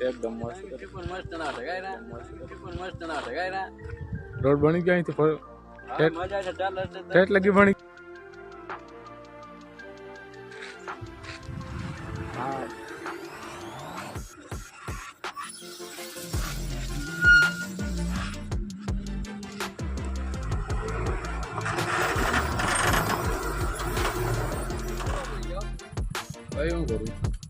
એકદમ મસ્ત. મસ્ત ના પણ મસ્ત. ના ઢગાયરા રોડ બની ગયા અહીંથી ફર-. ઠેઠ લગી બની હા. કઈ હું કરું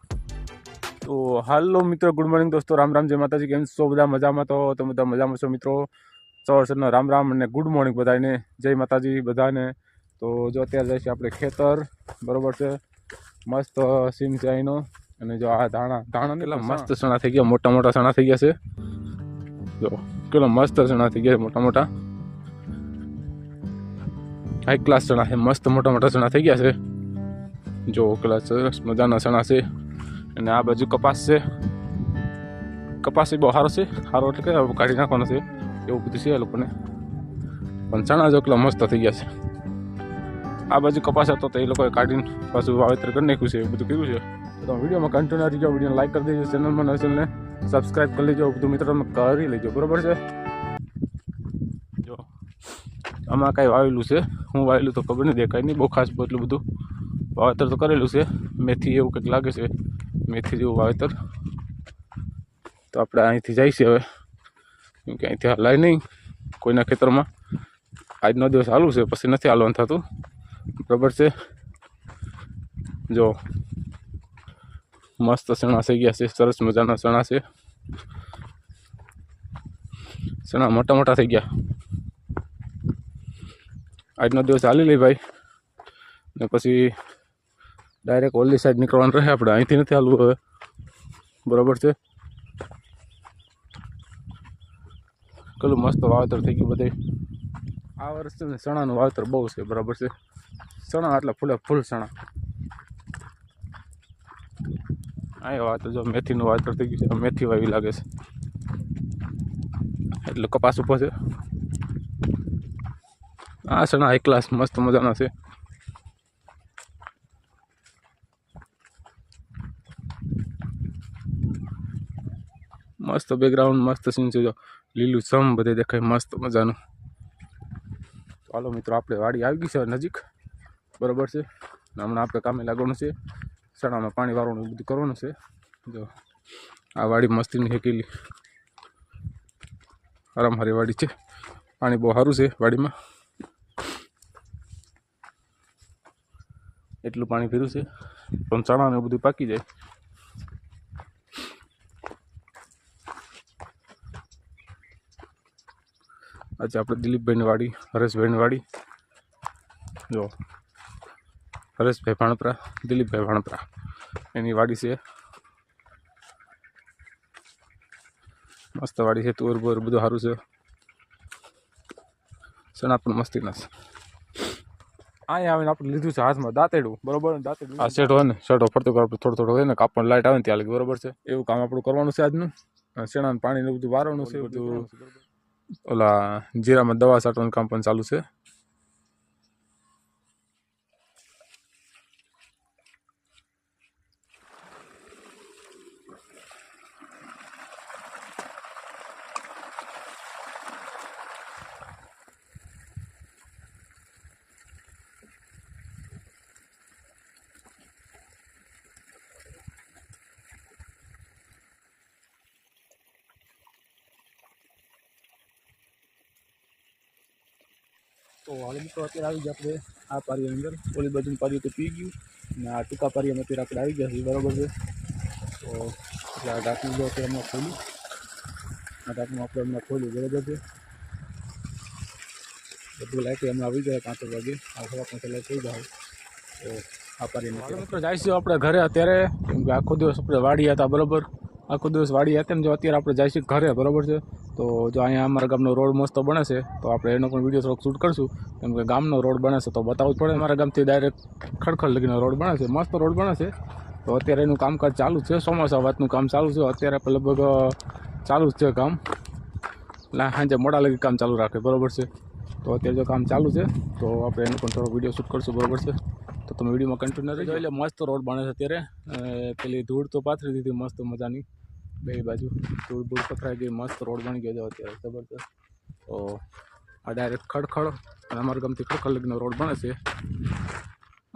તો હાલો મિત્રો ગુડ મોર્નિંગ દોસ્તો. રામ રામ જય માતાજી. કેમ છો બધા? મજામાં તો? તમે બધા મજામાં છો મિત્રો? સવાર રામ રામ અને ગુડ મોર્નિંગ બધાને. જય માતાજી બધાને. તો જો અત્યારે જઈશું આપણે ખેતર. બરોબર છે? મસ્ત સીમ છે અહીંનો. અને જો આ ધાણા. ધાણા કેટલા મસ્ત સણા થઈ ગયા. મોટા મોટા સણા થઈ ગયા છે. જો કેટલા મસ્ત સણા થઈ ગયા મોટા મોટા. હાઈ ક્લાસ ચણા છે. મસ્ત મોટા મોટા ચણા થઈ ગયા છે. જો ક્લાસ મજાના ચણા છે. અને આ બાજુ કપાસ છે. કપાસ એ બહુ સારો છે. સારો એટલે કે કાઢી નાખવાનો છે. એવું બધું છે એ લોકોને. પણ ચણા જો કેટલા મસ્ત થઈ ગયા છે. આ બાજુ કપાસ હતો તો એ લોકોએ કાઢીને પાછું વાવેતર કરી નાખ્યું છે. એ બધું કર્યું છે. તો વિડીયોમાં કન્ટિન્યુ આવી જાઓ વીડિયો લાઈક કરી દેજો. ચેનલમાં નવી ચેનલને સબસ્ક્રાઈબ કરી લેજો. બધું મિત્રો તમે કરી લેજો. બરાબર છે? જો, આમાં કાંઈ વાવેલું છે. હું વાવેલું તો ખબર નહીં દેખાય નહીં. બહુ ખાસ એટલું બધું. વાવેતર તો કરેલું છે. મેથી એવું કંઈક લાગે છે. મેથી જેવું વાવેતર. તો આપણે અહીંથી જઈશું હવે. કેમ કે અહીંથી હલાય નહીં કોઈના ખેતરમાં. આજનો દિવસ હાલું છે, પછી નથી હાલવાનું થતું. બરાબર છે? જો. મસ્ત ચણા થઈ ગયા છે, સરસ મજાના ચણા છે. ચણા મોટા મોટા થઈ ગયા. આજનો દિવસ હાલી લઈ ભાઈ. ને પછી ડાયરેક્ટ ઓલી સાઈડ નીકળવાનું રહે આપણે. અહીંથી નથી હાલવું હવે. બરાબર છે? કેટલું મસ્ત વાવેતર થઈ ગયું બધે. આ વર્ષ છે ને ચણાનું વાવેતર બહુ છે, બરાબર છે? ચણા આટલા ફૂલે ફૂલ ચણા. અહીંયા વાવેતર જો, મેથીનું વાવેતર થઈ ગયું છે. મેથી વાવી લાગે છે. એટલે કપાસ ઉપર છે. આ ચણા એક ક્લાસ મસ્ત મજાના છે. મસ્ત બેકગ્રાઉન્ડ મસ્ત સીન છે જો. લીલું સમ બધે દેખાય, મસ્ત મજાનું. ચાલો મિત્રો, આપણે વાડી આવી ગઈ છે હવે નજીક. બરોબર છે? ને હમણાં આપણે કામે લાગવાનું છે. ચણામાં પાણી વાળવાનું એવું બધું કરવાનું છે. જો, આ વાડી મસ્તીની હેકેલી. આરામ હારી વાડી છે. પાણી બહુ સારું છે વાડીમાં. એટલું પાણી પીરું છે. પણ ચણા ને એવું બધું પાકી જાય. આજે આપણે દિલીપભાઈની વાડી હરેશભાઈની વાડી જો હરેશભાઈ ભાણપરા દિલીપભાઈ ભાણપરા એની વાડી છે. મસ્ત વાડી છે તુર બોર બધું સારું છે. સણા પણ મસ્તીના છે. અહીંયા આવીને આપણે લીધું છે હાથમાં દાંતેડું બરોબર? ને દાંતેડું. આ શેઠો હોય ને શેઠો ફરતો આપણે થોડો થોડો હોય ને કાપણ લાઈટ આવે ને ત્યાં લગી બરોબર છે. એવું કામ આપણું કરવાનું છે આજનું. શેણાને પાણીનું બધું વારવાનું છે બધું ઓલા જીરામાં દવા છાંટવાનું કામ પણ ચાલુ છે. તો હાલ મિત્રો, અત્યારે આવી ગયા આપણે આ પારી અંદર. ઓલી બાજુની પારી તો પી ગયું ને આ ટૂંકા પારીમાં અત્યારે આપણે આવી ગયા છીએ, બરાબર છે? તો એટલે આ ઢાંકણું જો અત્યારે હમણાં ખોલ્યું. આ ઢાંકણું આપણે હમણાં ખોલ્યું, બરાબર છે? બધું લાઈટ હમણાં આવી જાય પાંચ વાગે. આ ખરા પાંચ લાઈટ થઈ જાય તો આ પારી મિત્રો, જઈશું આપણે ઘરે. અત્યારે કેમ કે આખો દિવસ આપણે વાડી હતા, બરાબર? આખો દિવસ વાડી હતી ને જો અત્યારે આપણે જઈશું ઘરે, બરાબર છે? તો જો અહીંયા અમારા ગામનો રોડ મસ્ત બને છે, તો આપણે એનો પણ વીડિયો થોડોક શૂટ કરશું. કેમ કે ગામનો રોડ બને છે, તો બતાવવું પડે. અમારા ગામથી ડાયરેક્ટ ખડખડ લગીનો રોડ બને છે, મસ્ત રોડ બને છે. તો અત્યારે એનું કામકાજ ચાલુ છે, ચોમાસા વાતનું કામ ચાલુ છે. અત્યારે લગભગ ચાલુ જ છે કામ. એટલે સાંજે મોડા લગી કામ ચાલુ રાખે, બરાબર છે? તો અત્યારે જો કામ ચાલુ છે તો આપણે એનું પણ થોડો વીડિયો શૂટ કરશું બરાબર છે? તો તમે વિડીયોમાં કન્ટિન્યુ રહેજો. એટલે મસ્ત રોડ બને છે અત્યારે. પેલી ધૂળ તો પાથરી દીધી મસ્ત મજાની બે બાજુ. ધૂળ ધૂળ પથરાઈ ગઈ મસ્ત રોડ બની ગયો છે અત્યારે જબરદસ્ત તો આ ડાયરેક્ટ ખડખડ અને અમારા ગમતી ખડખડ લગ્ન રોડ બને છે.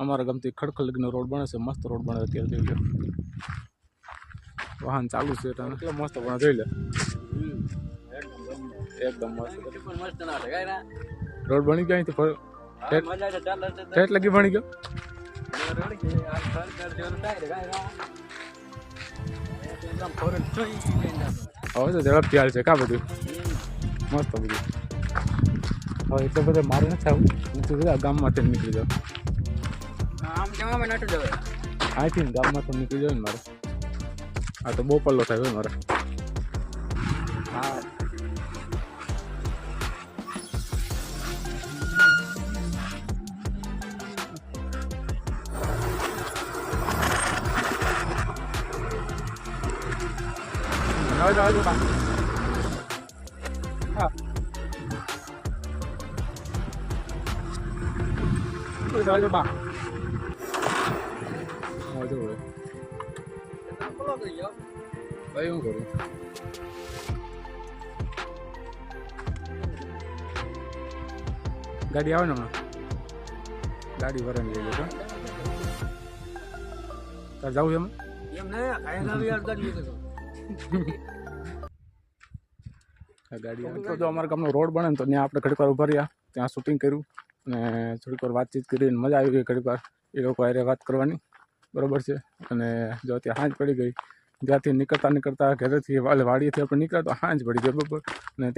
અમારા ગમતી ખડખડ લગ્ન રોડ બને છે મસ્ત રોડ બને અત્યારે જોઈ લો. વાહન ચાલુ છે એટલે મસ્ત બને જોઈ લે. એકદમ મસ્ત. રોડ બની ગયો અહીંથી ઠેઠ- ચાલે લગી ભણી ગયો? હવે તો ઝડપથી હાલ છે કા બધું? મસ્ત બધું. હવે એટલે બધે મારે નથી આવું. હું તો બધા ગામમાંથી નીકળી જાઉં. અહીંથી ગામમાં તો નીકળી જાય ને મારે. આ તો બહુ પલ્લો થાય મારે. હા. હવે તો હજુ બા. હવે જો હવે. ફોલો કરી જાઓ ભાઈ હું કરું? ગાડી આવે ને હમણાં? ગાડી ભરાઈને લઈ લો તાર જવું એમ? એમ નહીં ગાડી તો જો અમારા ગામનો રોડ બને તો ત્યાં આપણે ઘડીક વાર ઊભા રહ્યા ત્યાં શૂટિંગ કર્યું અને થોડીક વાર વાતચીત કરીને મજા આવી ગઈ ઘડીક વાર. એ લોકો હારે વાત કરવાની બરોબર છે? અને જો ત્યાં હાંજ પડી ગઈ જ્યાંથી નીકળતા નીકળતા ઘરેથી વાડીથી વાડીએથી આપણે નીકળ્યા તો હાંજ પડી ગઈ બરાબર? અને ત્યાં